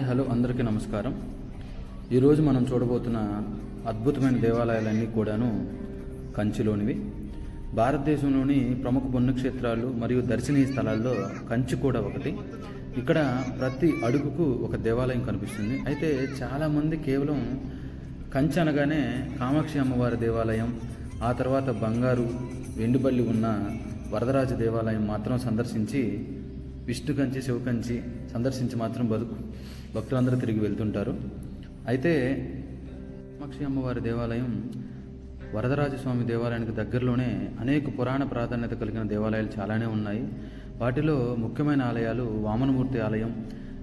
Hi hello అందరికీ నమస్కారం. ఈరోజు మనం చూడబోతున్న అద్భుతమైన దేవాలయాలన్నీ కూడాను కంచిలోనివి. భారతదేశంలోని ప్రముఖ పుణ్యక్షేత్రాలు మరియు దర్శనీయ స్థలాల్లో కంచి కూడా ఒకటి. ఇక్కడ ప్రతి అడుగుకు ఒక దేవాలయం కనిపిస్తుంది. అయితే చాలామంది కేవలం కంచి అనగానే కామాక్షి అమ్మవారి దేవాలయం ఆ తర్వాత బంగారు వెండిబల్లి ఉన్న వరదరాజ దేవాలయం మాత్రం సందర్శించి విష్ణు కంచి శివ కంచి సందర్శించి మాత్రం బతుకు భక్తులందరూ తిరిగి వెళ్తుంటారు. అయితే కామాక్షి అమ్మవారి దేవాలయం వరదరాజ స్వామి దేవాలయానికి దగ్గరలోనే అనేక పురాణ ప్రాధాన్యత కలిగిన దేవాలయాలు చాలానే ఉన్నాయి. వాటిలో ముఖ్యమైన ఆలయాలు వామనమూర్తి ఆలయం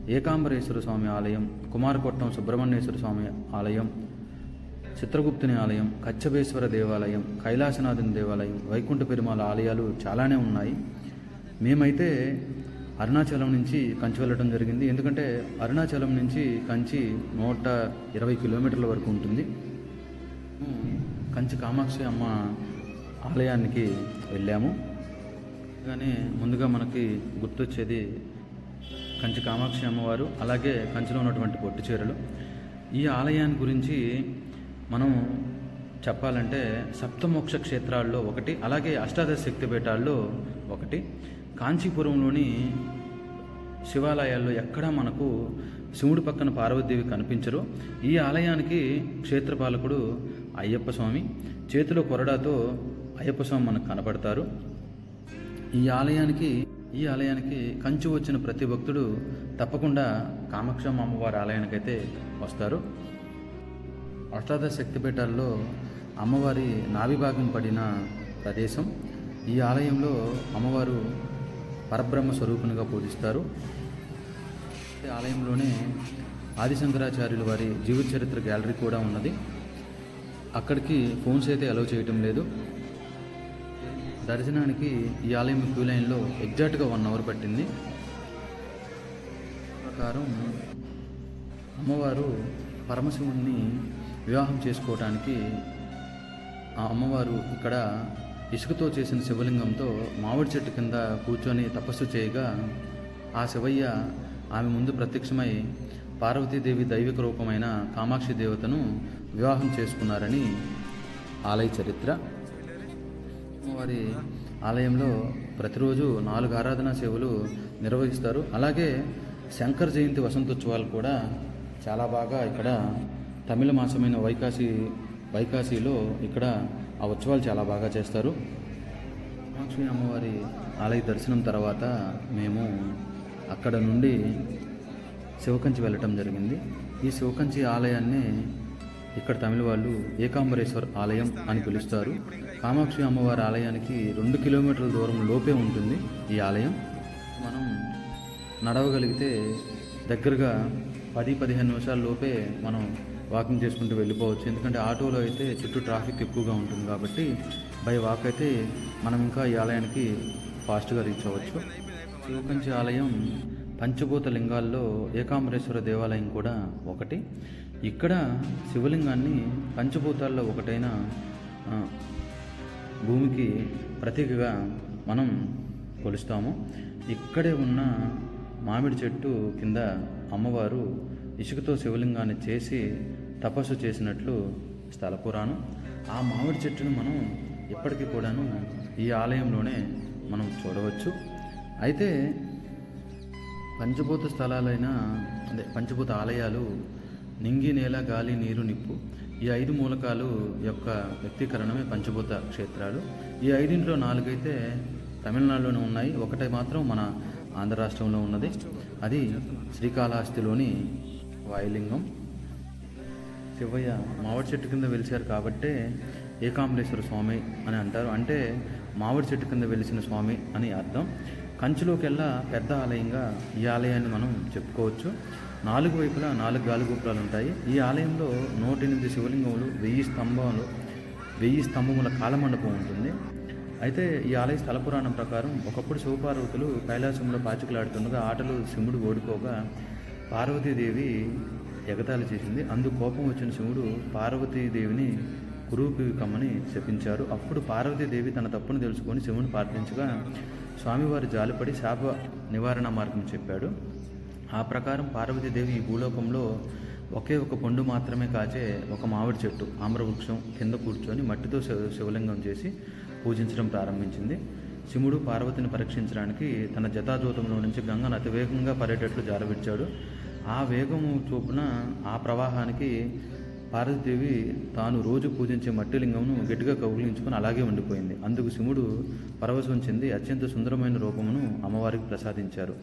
ఏకాంబరేశ్వర స్వామి ఆలయం కుమారకొట్టం సుబ్రహ్మణ్యేశ్వర స్వామి ఆలయం చిత్రగుప్తుని ఆలయం కచ్చబేశ్వర దేవాలయం కైలాసనాథుని దేవాలయం వైకుంఠ పెరుమాల ఆలయాలు చాలానే ఉన్నాయి. మేమైతే అరుణాచలం నుంచి కంచి వెళ్ళడం జరిగింది. ఎందుకంటే అరుణాచలం నుంచి కంచి నూట ఇరవై కిలోమీటర్ల వరకు ఉంటుంది. కంచి కామాక్షి అమ్మ ఆలయానికి వెళ్ళాము. కానీ ముందుగా మనకి గుర్తొచ్చేది కంచి కామాక్షి అమ్మవారు అలాగే కంచిలో ఉన్నటువంటి పొట్టు చీరలు. ఈ ఆలయాన్ని గురించి మనం చెప్పాలంటే సప్తమోక్ష క్షేత్రాల్లో ఒకటి అలాగే అష్టాదశ శక్తిపీఠాల్లో ఒకటి. కాంచీపురంలోని శివాలయాల్లో ఎక్కడా మనకు శివుడి పక్కన పార్వతీదేవి కనిపించరు. ఈ ఆలయానికి క్షేత్రపాలకుడు అయ్యప్ప స్వామి చేతిలో కొరడాతో అయ్యప్ప స్వామి మనకు కనపడతారు. ఈ ఆలయానికి ఈ ఆలయానికి కంచి వచ్చిన ప్రతి భక్తుడు తప్పకుండా కామాక్షమ్మ అమ్మవారి ఆలయానికైతే వస్తారు. అష్టాదశ శక్తిపీఠాల్లో అమ్మవారి నాభిభాగం పడిన ప్రదేశం. ఈ ఆలయంలో అమ్మవారు పరబ్రహ్మ స్వరూపునిగా పూజిస్తారు. ఆలయంలోనే ఆదిశంకరాచార్యుల వారి జీవిత చరిత్ర గ్యాలరీ కూడా ఉన్నది. అక్కడికి ఫోన్స్ అయితే అలౌ చేయటం లేదు. దర్శనానికి ఈ ఆలయం క్యూ లైన్లో ఎగ్జాక్ట్గా వన్ అవర్ పట్టింది. ప్రకారం అమ్మవారు పరమశివుణ్ణి వివాహం చేసుకోవటానికి ఆ అమ్మవారు ఇక్కడ ఇసుకతో చేసిన శివలింగంతో మామిడి చెట్టు కింద కూర్చొని తపస్సు చేయగా ఆ శివయ్య ఆమె ముందు ప్రత్యక్షమై పార్వతీదేవి దైవిక రూపమైన కామాక్షి దేవతను వివాహం చేసుకున్నారని ఆలయ చరిత్ర. వారి ఆలయంలో ప్రతిరోజు నాలుగు ఆరాధనా సేవలు నిర్వహిస్తారు. అలాగే శంకర్ జయంతి వసంతోత్సవాలు కూడా చాలా బాగా ఇక్కడ తమిళ మాసమైన వైకాశి వైకాశీలో ఇక్కడ ఆ ఉత్సవాలు చాలా బాగా చేస్తారు. కామాక్షి అమ్మవారి ఆలయ దర్శనం తర్వాత మేము అక్కడ నుండి శివకంచి వెళ్ళటం జరిగింది. ఈ శివకంచి ఆలయాన్ని ఇక్కడ తమిళ వాళ్ళు ఏకాంబరేశ్వర్ ఆలయం అని పిలుస్తారు. కామాక్షి అమ్మవారి ఆలయానికి రెండు కిలోమీటర్ల దూరం లోపే ఉంటుంది ఈ ఆలయం. మనం నడవగలిగితే దగ్గరగా పది పదిహేను నిమిషాల లోపే మనం వాకింగ్ చేసుకుంటూ వెళ్ళిపోవచ్చు. ఎందుకంటే ఆటోలో అయితే చుట్టూ ట్రాఫిక్ ఎక్కువగా ఉంటుంది కాబట్టి బై వాక్ అయితే మనం ఇంకా ఈ ఆలయానికి ఫాస్ట్గా రీచ్ అవ్వచ్చు. శివకంచి ఆలయం పంచభూత లింగాల్లో ఏకాంబరేశ్వర దేవాలయం కూడా ఒకటి. ఇక్కడ శివలింగాన్ని పంచభూతాల్లో ఒకటైన భూమికి ప్రతీకగా మనం కొలుస్తాము. ఇక్కడే ఉన్న మామిడి చెట్టు కింద అమ్మవారు ఇసుకతో శివలింగాన్ని చేసి తపస్సు చేసినట్లు స్థల పురాణం. ఆ మామిడి చెట్టును మనం ఇప్పటికీ కూడాను ఈ ఆలయంలోనే మనం చూడవచ్చు. అయితే పంచభూత స్థలాలైన అదే పంచభూత ఆలయాలు నింగి నేల గాలి నీరు నిప్పు ఈ ఐదు మూలకాలు యొక్క వ్యక్తీకరణమే పంచభూత క్షేత్రాలు. ఈ ఐదింట్లో నాలుగైతే తమిళనాడులోనే ఉన్నాయి. ఒకటే మాత్రం మన ఆంధ్ర రాష్ట్రంలో ఉన్నది. అది శ్రీకాళహస్తిలోని వాయులింగం. శివయ్య మామిడి చెట్టు కింద వెలిసారు కాబట్టే ఏకాంబరేశ్వర స్వామి అని అంటారు. అంటే మామిడి చెట్టు కింద వెలిసిన స్వామి అని అర్థం. కంచులోకెల్లా పెద్ద ఆలయంగా ఈ ఆలయాన్ని మనం చెప్పుకోవచ్చు. నాలుగు వైపులా నాలుగు గాలిగోపురాలు ఉంటాయి. ఈ ఆలయంలో నూట ఎనిమిది శివలింగములు వెయ్యి స్తంభాలు వెయ్యి స్తంభముల కాలమండపం ఉంటుంది. అయితే ఈ ఆలయ స్థల పురాణం ప్రకారం ఒకప్పుడు శివపార్వతులు కైలాసంలో పాచికలాడుతుండగా ఆటలు శివుడు ఓడిపోగా పార్వతీదేవి ఎగతాళి చేసింది. అందుకు కోపం వచ్చిన శివుడు పార్వతీదేవిని కురూపి కమ్మని శపించారు. అప్పుడు పార్వతీదేవి తన తప్పును తెలుసుకొని శివుని ప్రార్థించగా స్వామివారి జాలిపడి శాప నివారణ మార్గం చెప్పాడు. ఆ ప్రకారం పార్వతీదేవి ఈ భూలోకంలో ఒకే ఒక పండు మాత్రమే కాచే ఒక మామిడి చెట్టు ఆమ్రవృక్షం కింద కూర్చొని మట్టితో శివ- శివలింగం చేసి పూజించడం ప్రారంభించింది. శివుడు పార్వతిని పరీక్షించడానికి తన జతాజూతంలో నుంచి గంగను అతివేగంగా పడేటట్లు జారవిడ్చాడు. ఆ వేగము చొప్పున ఆ ప్రవాహానికి పార్వతీదేవి తాను రోజు పూజించే మట్టిలింగమును గట్టిగా కౌగిలించుకొని అలాగే ఉండిపోయింది. అందుకు శివుడు పరవశం చెంది అత్యంత సుందరమైన రూపమును అమ్మవారికి ప్రసాదించారు.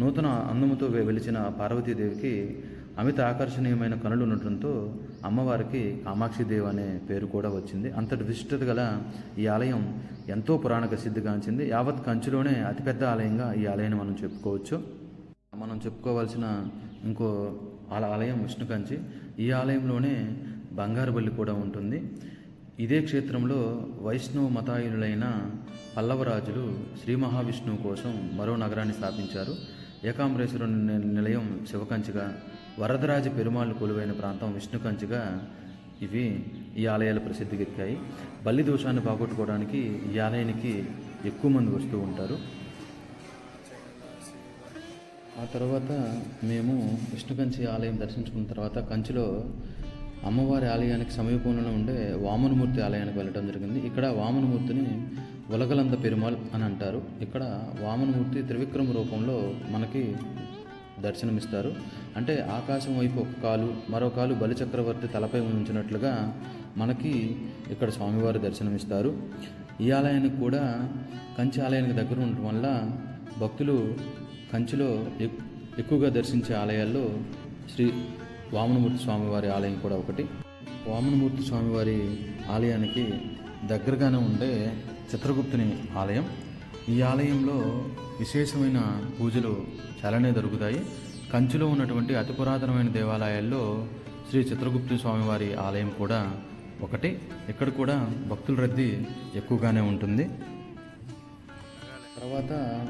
నూతన అందముతో వెలిచిన పార్వతీదేవికి అమిత ఆకర్షణీయమైన కనులు ఉండటంతో అమ్మవారికి కామాక్షిదేవి అనే పేరు కూడా వచ్చింది. అంతటి విశిష్టత గల ఈ ఆలయం ఎంతో పురాణ ప్రసిద్ధిగాంచింది యావత్ కంచులోనే అతిపెద్ద ఆలయంగా ఈ ఆలయాన్ని మనం చెప్పుకోవచ్చు. మనం చెప్పుకోవాల్సిన ఇంకో ఆలయం విష్ణుకంచి. ఈ ఆలయంలోనే బంగారు బల్లి కూడా ఉంటుంది. ఇదే క్షేత్రంలో వైష్ణవ మతాయులైన పల్లవరాజులు శ్రీ మహావిష్ణువు కోసం మరో నగరాన్ని స్థాపించారు. ఏకాంబరేశ్వరుని నిలయం శివకంచిగా వరదరాజ పెరుమాళ్ళు కొలువైన ప్రాంతం విష్ణుకంచిగా ఇవి ఈ ఆలయాలు ప్రసిద్ధికెక్కాయి. బల్లి దోషాన్ని పోగొట్టుకోవడానికి ఈ ఆలయానికి ఎక్కువ మంది వస్తూ ఉంటారు. ఆ తర్వాత మేము విష్ణుకంచి ఆలయం దర్శించుకున్న తర్వాత కంచిలో అమ్మవారి ఆలయానికి సమీపంలో ఉండే వామనమూర్తి ఆలయానికి వెళ్ళడం జరిగింది. ఇక్కడ వామనమూర్తిని ఉలగలంద పెరుమాళ్ అని అంటారు. ఇక్కడ వామనమూర్తి త్రివిక్రమ రూపంలో మనకి దర్శనమిస్తారు. అంటే ఆకాశం వైపు ఒక కాలు మరో కాలు బలిచక్రవర్తి తలపై ఉంచినట్లుగా మనకి ఇక్కడ స్వామివారి దర్శనమిస్తారు. ఈ ఆలయానికి కూడా కంచి ఆలయానికి దగ్గర ఉండటం వల్ల భక్తులు కంచిలో ఎక్- ఎక్కువగా దర్శించే ఆలయాల్లో శ్రీ వామనమూర్తి స్వామివారి ఆలయం కూడా ఒకటి. వామనమూర్తి స్వామివారి ఆలయానికి దగ్గరగానే ఉండే చిత్రగుప్తుని ఆలయం. ఈ ఆలయంలో విశేషమైన పూజలు చాలానే దొరుకుతాయి. కంచిలో ఉన్నటువంటి అతి పురాతనమైన దేవాలయాల్లో శ్రీ చిత్రగుప్త స్వామివారి ఆలయం కూడా ఒకటి. ఇక్కడ కూడా భక్తుల రద్దీ ఎక్కువగానే ఉంటుంది. తర్వాత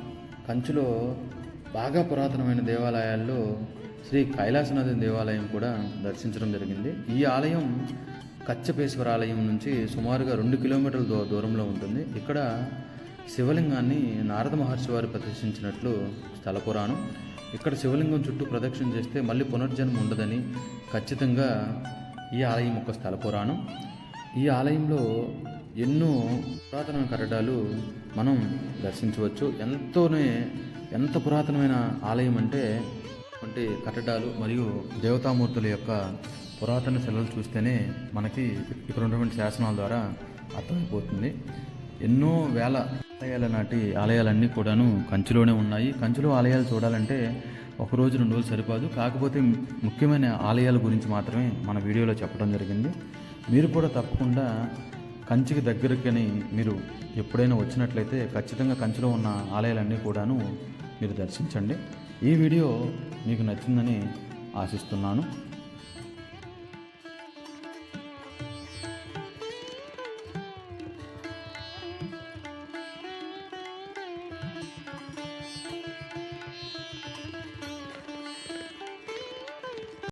కంచిలో బాగా పురాతనమైన దేవాలయాల్లో శ్రీ కైలాసనాథ దేవాలయం కూడా దర్శించడం జరిగింది. ఈ ఆలయం కచ్చపేశ్వర ఆలయం నుంచి సుమారుగా రెండు కిలోమీటర్ల దూ దూరంలో ఉంటుంది. ఇక్కడ శివలింగాన్ని నారద మహర్షి వారు ప్రదర్శించినట్లు స్థల పురాణం. ఇక్కడ శివలింగం చుట్టూ ప్రదక్షిణ చేస్తే మళ్ళీ పునర్జన్మ ఉండదని ఖచ్చితంగా ఈ ఆలయం ఒక స్థల పురాణం. ఈ ఆలయంలో ఎన్నో పురాతన కట్టడాలు మనం దర్శించవచ్చు. ఎంతోనే ఎంత పురాతనమైన ఆలయం అంటే వంటి కట్టడాలు మరియు దేవతామూర్తుల యొక్క పురాతన శిలలు చూస్తేనే మనకి ఇక్కడ ఉన్నటువంటి శాసనాల ద్వారా అర్థమైపోతుంది. ఎన్నో వేల ఆలయాల నాటి ఆలయాలన్నీ కూడాను కంచిలోనే ఉన్నాయి. కంచిలో ఆలయాలు చూడాలంటే ఒక రోజు రెండు రోజులు సరిపోదు. కాకపోతే ముఖ్యమైన ఆలయాల గురించి మాత్రమే మన వీడియోలో చెప్పడం జరిగింది. మీరు కూడా తప్పకుండా కంచికి దగ్గరకని మీరు ఎప్పుడైనా వచ్చినట్లయితే ఖచ్చితంగా కంచిలో ఉన్న ఆలయాలన్నీ కూడాను మీరు దర్శించండి. ఈ వీడియో మీకు నచ్చిందని ఆశిస్తున్నాను.